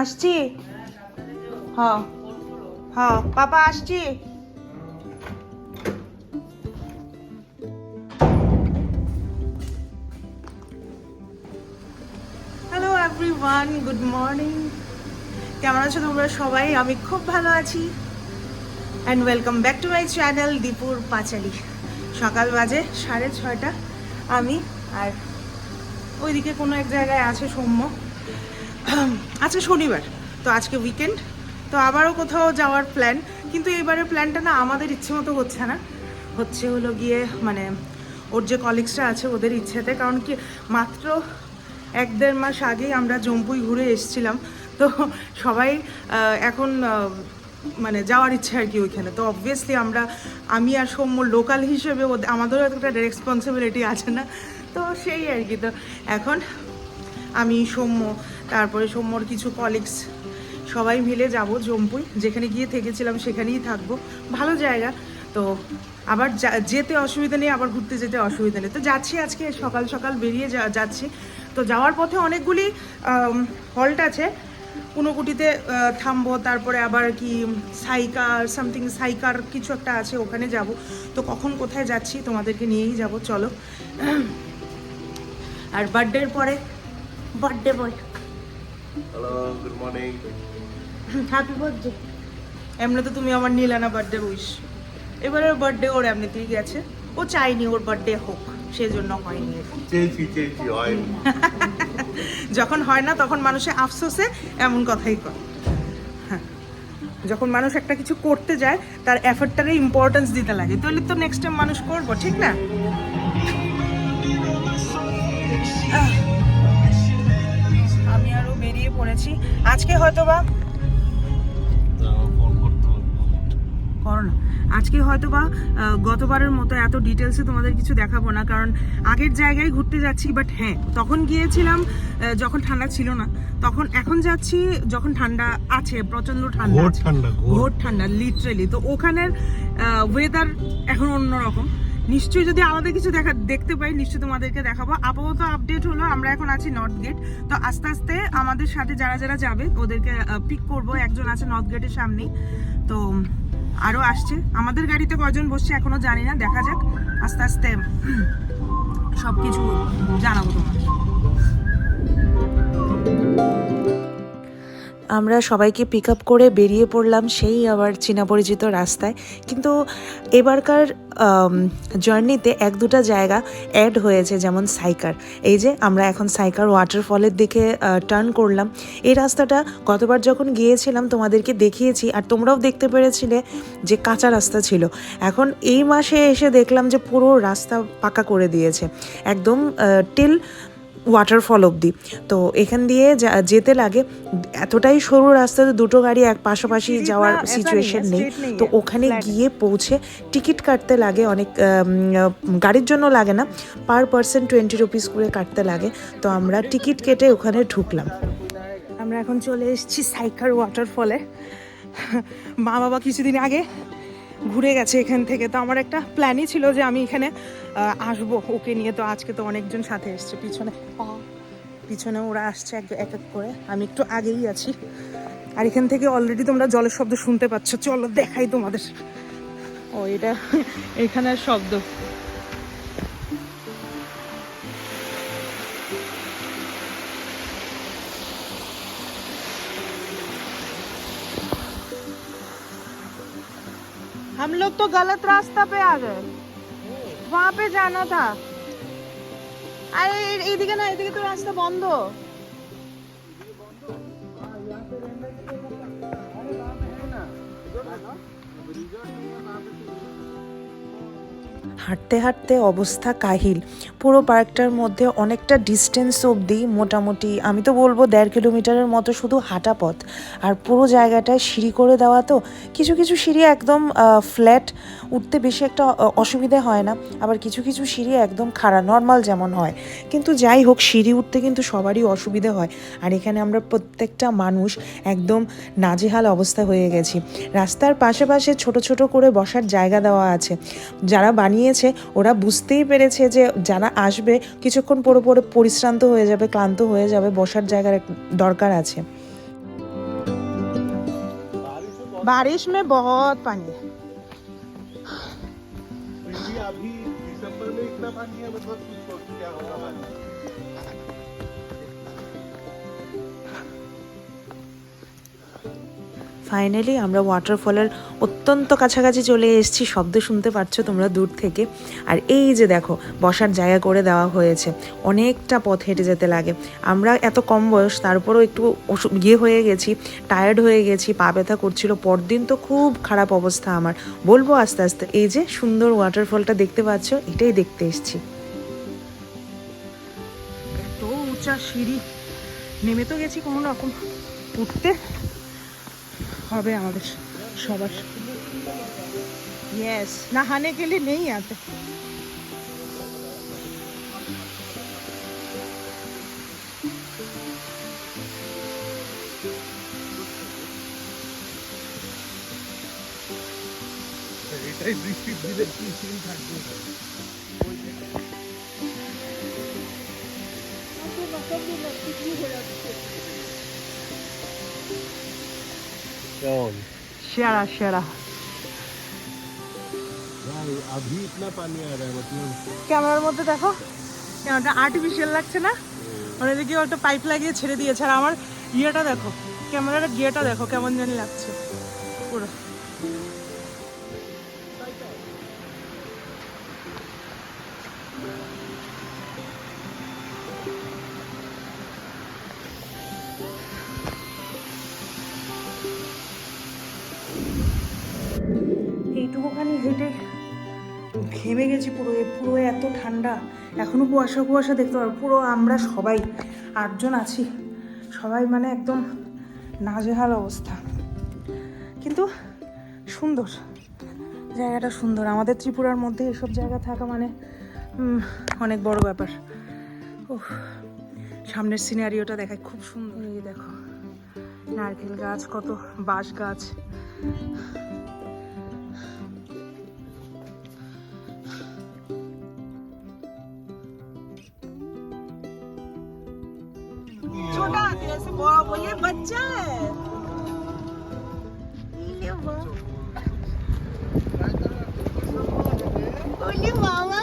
আসছি? হ হ পাপা, আসছি। হ্যালো এভরিওয়ান গুড মর্নিং কেমন আছো তোমরা সবাই? আমি খুব ভালো আছি। And welcome back to my channel দীপুর পাঁচালি সকাল বাজে সাড়ে ছয়টা। আমি আর ওইদিকে কোনো এক জায়গায় আছে সৌম্য। আজকে শনিবার, তো আজকে উইকেন্ড তো আবারও কোথাও যাওয়ার প্ল্যান কিন্তু এবারে প্ল্যানটা না আমাদের ইচ্ছে মতো হচ্ছে না। হচ্ছে হলো গিয়ে মানে ওর যে কলিগসরা আছে ওদের ইচ্ছেতে, কারণ কি মাত্র এক দেড় মাস আগেই আমরা জম্পুই ঘুরে এসেছিলাম, তো সবাই এখন মানে যাওয়ার ইচ্ছে আর কি ওইখানে। তো অবভিয়াসলি আমরা, আমি আর সৌম্য লোকাল হিসেবে আমাদেরও একটা রেসপন্সিবিলিটি আছে না, তো সেই আর কি। তো এখন আমি, সৌম্য তারপরে সৌম্যর কিছু কলিগস সবাই মিলে যাব জম্পুই। যেখানে গিয়ে থেকেছিলাম সেখানেই থাকব। ভালো জায়গা। তো আবার যেতে অসুবিধা নেই, আবার ঘুরতে যেতে অসুবিধা নেই। তো যাচ্ছি আজকে, সকাল সকাল বেরিয়ে যাচ্ছি। তো যাওয়ার পথে অনেকগুলি হল্ট আছে। কুনোকুটিতে থামবো, তারপরে আবার কি সাইকার সামথিং সাইকার কিছু একটা আছে, ওখানে যাব। তো কখন কোথায় যাচ্ছি তোমাদেরকে নিয়েই যাব, চলো। আর বার্থডের পরে birthday boy hello good morning happy birthday এমনি তো তুমি আমার নিলে না বার্থডে উইশ এবারের বার্থডে ওর এমনিতেই গেছে। ও চাইনি ওর বার্থডে হোক সেই জন্য হয়নি। চেয়েছি চেয়েছি হয়নি। যখন হয় না তখন মানুষে আফসোসে এমন কথাই কয় হ্যাঁ। যখন মানুষ একটা কিছু করতে যায় তার এফর্টটারে ইম্পর্টেন্স দিতে লাগে। তাহলে তো নেক্সট টাইম মানুষ করব ঠিক না? বেরিয়ে আজকে হয়তো বা করো না আজকে হয়তো বা গতবারের মতো এত ডিটেলসে তোমাদের কিছু দেখাবো না কারণ আগের জায়গায় ঘুরতে যাচ্ছি বাট হ্যাঁ তখন গিয়েছিলাম যখন ঠান্ডা ছিল না। তখন এখন যাচ্ছি যখন ঠান্ডা আছে প্রচণ্ড ঠান্ডা। ঘোর ঠান্ডা লিটারেলি তো ওখানের ওয়েদার এখন অন্যরকম। নিশ্চয়ই যদি আলাদা কিছু দেখা, দেখতে পাই, নিশ্চয়ই তোমাদেরকে দেখাবো। আপাতত আপডেট হলো, আমরা এখন আছি নর্থ গেট তো আস্তে আস্তে আমাদের সাথে যারা যারা যাবে, ওদেরকে পিক করব। একজন আছে নর্থ গেটের সামনেই। তো আরও আসছে। আমাদের গাড়িতে কয়জন বসছে এখনও জানি না, দেখা যাক। আস্তে আস্তে সব কিছু জানাব তোমার আমরা সবাইকে পিক আপ করে বেরিয়ে পড়লাম সেই আবার চীনা পরিচিত রাস্তায়। কিন্তু এবারকার জার্নিতে এক দুটা জায়গা অ্যাড হয়েছে যেমন সাইকার। এই যে আমরা এখন সাইকার ওয়াটারফলের দিকে টার্ন করলাম। এই রাস্তাটা গতবার যখন গিয়েছিলাম তোমাদেরকে দেখিয়েছি আর তোমরাও দেখতে পেরেছিলে যে কাঁচা রাস্তা ছিল। এখন এই মাসে এসে দেখলাম যে পুরো রাস্তা পাকা করে দিয়েছে। একদম টিল ওয়াটারফল অবধি। তো এখান দিয়ে যেতে লাগে এতটাই সরু রাস্তাতে দুটো গাড়ি এক পাশাপাশি যাওয়ার সিচুয়েশন নেই তো ওখানে গিয়ে পৌঁছে টিকিট কাটতে লাগে অনেক গাড়ির জন্য লাগে না পার পার্সন টোয়েন্টি রুপিস করে কাটতে লাগে। তো আমরা টিকিট কেটে ওখানে ঢুকলাম। আমরা এখন চলে এসেছি সাইকার ওয়াটারফলে মা বাবা কিছুদিন আগে ঘুরে গেছে এখান থেকে। তো আমার একটা প্ল্যানই ছিল যে আমি এখানে আসব। ওকে নিয়ে তো আজকে তো অনেকজন সাথে এসছে। পিছনে পিছনে ওরা আসছে এক এক করে। আমি একটু আগেই আছি। আর এখান থেকে অলরেডি তোমরা জলের শব্দ শুনতে পাচ্ছ। চলো দেখাই তোমাদের। ও, এটা এখানের শব্দ। हम लोग तो गलत रास्ता पे आ गए वहां पे जाना था আরে এ- এইদিকে না এদিকে তো রাস্তা বন্ধ হাঁটতে হাঁটতে অবস্থা কাহিল। পুরো পার্কটার মধ্যে অনেকটা ডিস্টেন্স অবধি মোটামুটি, আমি তো বলব দেড় কিলোমিটারের মতো শুধু হাঁটা পথ। আর পুরো জায়গাটায় সিঁড়ি করে দেওয়া তো, কিছু কিছু সিঁড়ি একদম ফ্ল্যাট উঠতে বেশি একটা অসুবিধে হয় না। আবার কিছু কিছু সিঁড়ি একদম খাড়া নর্মাল যেমন হয়। কিন্তু যাই হোক, সিঁড়ি উঠতে কিন্তু সবারই অসুবিধে হয়। আর এখানে আমরা প্রত্যেকটা মানুষ একদম নাজেহাল অবস্থা হয়ে গেছি। রাস্তার পাশে পাশে ছোট ছোট করে বসার জায়গা দেওয়া আছে। যারা জানিয়েছে ওরা বুঝতেই পেরেছে যে যারা আসবে কিছুক্ষণ পরে পরে পরিশ্রান্ত হয়ে যাবে ক্লান্ত হয়ে যাবে বসার জায়গার দরকার আছে। বারিশ মে বহুত পানি। ফাইনালি আমরা ওয়াটারফলের অত্যন্ত কাছাকাছি চলে এসেছি। শব্দ শুনতে পাচ্ছ তোমরা দূর থেকে। আর এই যে দেখো, বসার জায়গা করে দেওয়া হয়েছে। অনেকটা পথ হেঁটে যেতে লাগে। আমরা এত কম বয়স তারপরও একটু ইয়ে হয়ে গেছি টায়ার্ড হয়ে গেছি, পা ব্যথা করছিল। পরদিন তো খুব খারাপ অবস্থা আমার। বলব আস্তে আস্তে, এই যে সুন্দর ওয়াটারফলটা দেখতে পাচ্ছ, এটাই দেখতে এসছি। এত উঁচা সিঁড়ি। নেমে তো গেছি কোনো রকম। উঠতে হবে আমাদের সবার। ইয়েস না হানে গেলে নেই আতে এটাই বৃষ্টির দিলে কি সিন থাকবে। कौन সেরা সেরা भाई अभी इतना पानी आ रहा है मतलब ক্যামেরার মধ্যে দেখো কেমনটা আর্টিফিশিয়াল লাগছে না মানে দেখি একটা পাইপ লাগিয়ে ছেড়ে দিয়েছে আর আমার ইয়েটা দেখো ক্যামেরার গিয়েটা দেখো কেমন জানি লাগছে পুরো ঘেমে গেছি পুরো পুরো এত ঠান্ডা। এখনও কুয়াশা কুয়াশা দেখতে পারো পুরো আমরা সবাই, আটজন আছি। সবাই মানে একদম নাজেহাল অবস্থা। কিন্তু সুন্দর, জায়গাটা সুন্দর। আমাদের ত্রিপুরার মধ্যে এসব জায়গা থাকা মানে অনেক বড় ব্যাপার। ও সামনের সিনারিওটা দেখায় খুব সুন্দর। দেখো, নারকেল গাছ, কত বাঁশ গাছ। 宝宝。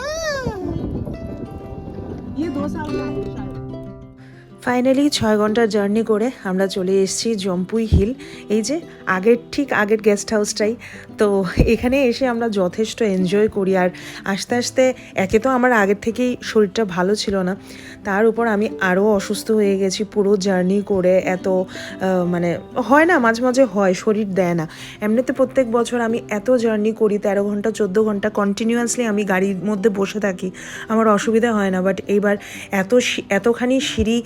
你多少了？ফাইনালি ছয় ঘণ্টার জার্নি করে আমরা চলে এসেছি জম্পুই হিল এই যে আগের, ঠিক আগের গেস্ট হাউসটাই তো এখানে এসে আমরা যথেষ্ট এনজয় করি। আর আস্তে আস্তে, একে তো আমার আগের থেকেই শরীরটা ভালো ছিল না। তার উপর আমি আরও অসুস্থ হয়ে গেছি পুরো জার্নি করে। এত মানে হয় না, মাঝে মাঝে হয়, শরীর দেয় না। এমনিতে প্রত্যেক বছর আমি এত জার্নি করি, তেরো ঘণ্টা, চোদ্দ ঘণ্টা কন্টিনিউয়াসলি আমি গাড়ির মধ্যে বসে থাকি। আমার অসুবিধা হয় না বাট এইবার এত এতখানি সিঁড়ি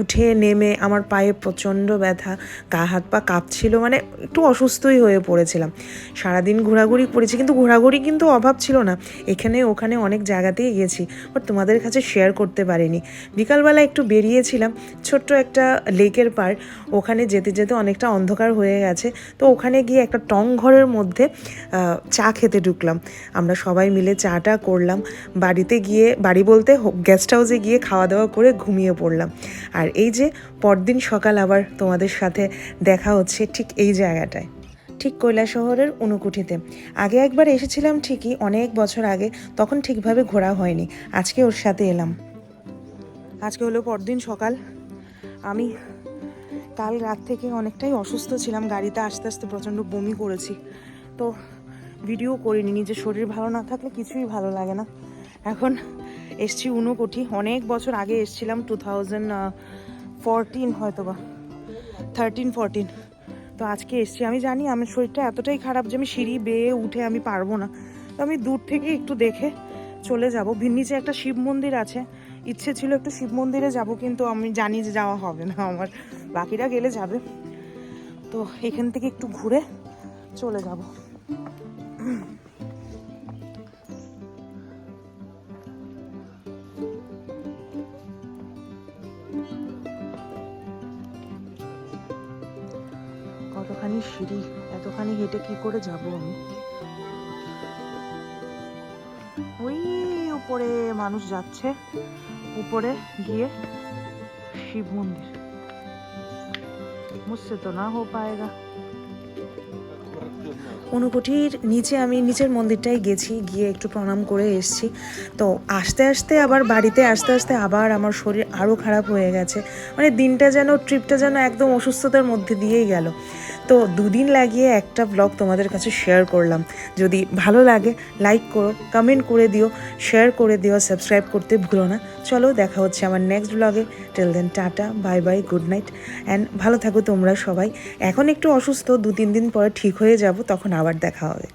উঠে নেমে আমার পায়ে প্রচণ্ড ব্যথা, গা হাত পা কাঁপছিল মানে একটু অসুস্থই হয়ে পড়েছিলাম। সারাদিন ঘোরাঘুরি করেছি, কিন্তু ঘোরাঘুরি কিন্তু অভাব ছিল না। এখানে ওখানে অনেক জায়গাতেই গেছি বাট তোমাদের কাছে শেয়ার করতে পারিনি। বিকালবেলা একটু বেরিয়েছিলাম, ছোট্ট একটা লেকের পার ওখানে যেতে যেতে অনেকটা অন্ধকার হয়ে গেছে, তো ওখানে গিয়ে একটা টং ঘরের মধ্যে চা খেতে ঢুকলাম। আমরা সবাই মিলে চাটা করলাম, বাড়িতে গিয়ে, বাড়ি বলতে গেস্ট হাউসে গিয়ে খাওয়া দাওয়া করে ঘুমিয়ে পড়লাম। আর এই যে পরদিন সকাল আবার তোমাদের সাথে দেখা হচ্ছে ঠিক এই জায়গাটায়, ঠিক কৈলা শহরের অনুকুঠিতে আগে একবার এসেছিলাম ঠিকই অনেক বছর আগে, তখন ঠিকভাবে ঘোরা হয়নি। আজকে ওর সাথে এলাম। আজকে হলো পরদিন সকাল। আমি কাল রাত থেকে অনেকটাই অসুস্থ ছিলাম, গাড়িতে আস্তে আস্তে প্রচণ্ড বমি করেছি। তো ভিডিও করিনি, নিজের শরীর ভালো না থাকলে কিছুই ভালো লাগে না। এখন এসছি উনকোটি অনেক বছর আগে এসছিলাম টু থাউজেন্ড ফোরটিন হয়তো বা থার্টিন ফোরটিন তো আজকে এসছি। আমি জানি, আমার শরীরটা এতটাই খারাপ যে আমি সিঁড়ি বেয়ে উঠে আমি পারব না। তো আমি দূর থেকে একটু দেখে চলে যাব। নিচে একটা শিব মন্দির আছে। ইচ্ছে ছিল একটু শিব মন্দিরে যাব, কিন্তু আমি জানি যে যাওয়া হবে না আমার। বাকিরা গেলে যাবে। তো এখান থেকে একটু ঘুরে চলে যাব। সিঁড়ি এতখানি হেঁটে কি করে যাব আমি? ওই উপরে মানুষ যাচ্ছে, উপরে গিয়ে শিব মন্দির। মুসে তো না হো পায়েগা অনুকুটির নিচে আমি নিচের মন্দিরটাই গেছি, গিয়ে একটু প্রণাম করে এসছি। তো আস্তে আস্তে আবার বাড়িতে, আস্তে আস্তে আবার আমার শরীর আরও খারাপ হয়ে গেছে। মানে দিনটা যেন, ট্রিপটা যেন একদম অসুস্থতার মধ্যে দিয়েই গেল। তো দুদিন লাগিয়ে একটা ব্লগ তোমাদের কাছে শেয়ার করলাম। যদি ভালো লাগে লাইক করো কমেন্ট করে দিও শেয়ার করে দিও সাবস্ক্রাইব করতে ভুলো না। চলো দেখা হচ্ছে আমার নেক্সট ব্লগে tell then tata bye bye good night and ভালো থাকো তোমরা সবাই। এখন একটু অসুস্থ দু তিন দিন পরে ঠিক হয়ে যাব, তখন আবার দেখা হবে।